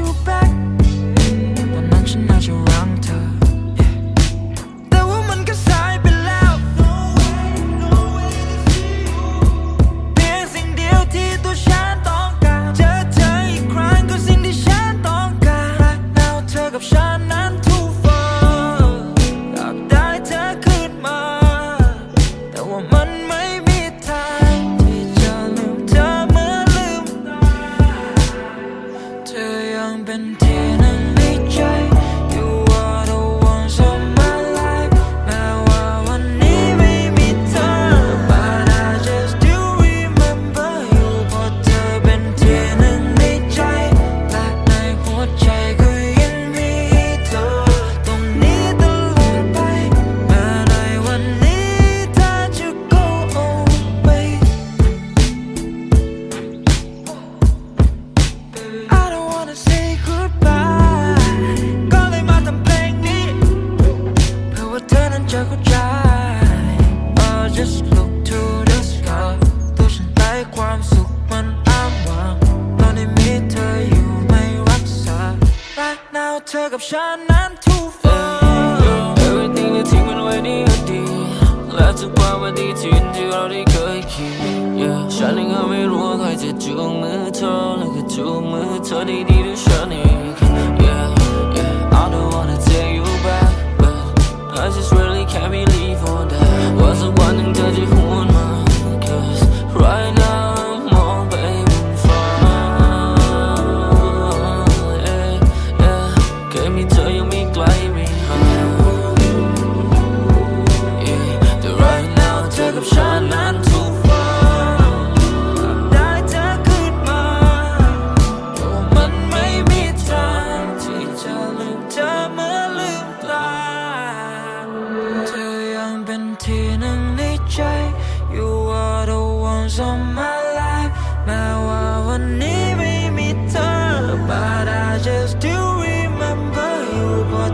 you back been. Just look to the sky ตัวฉันไร้ความสุขมันอ้างว้างตอนนี้มีเธออยู่ไม่รักษา Right now เธอกับฉันนั้น too far Everything ที่ทิ้งมันไว้ในอดีตและทุกความวันดีที่ที่เราได้เคยคิด yeah ฉันเองก็ไม่รู้ว่าใครจะจูงมือเธอและก็จูงมือเธอได้ดีด้วยฉันเอง the ones on my life แม้ว่าวันนี้ไม่มีเธอ But I just do remember you เพราะ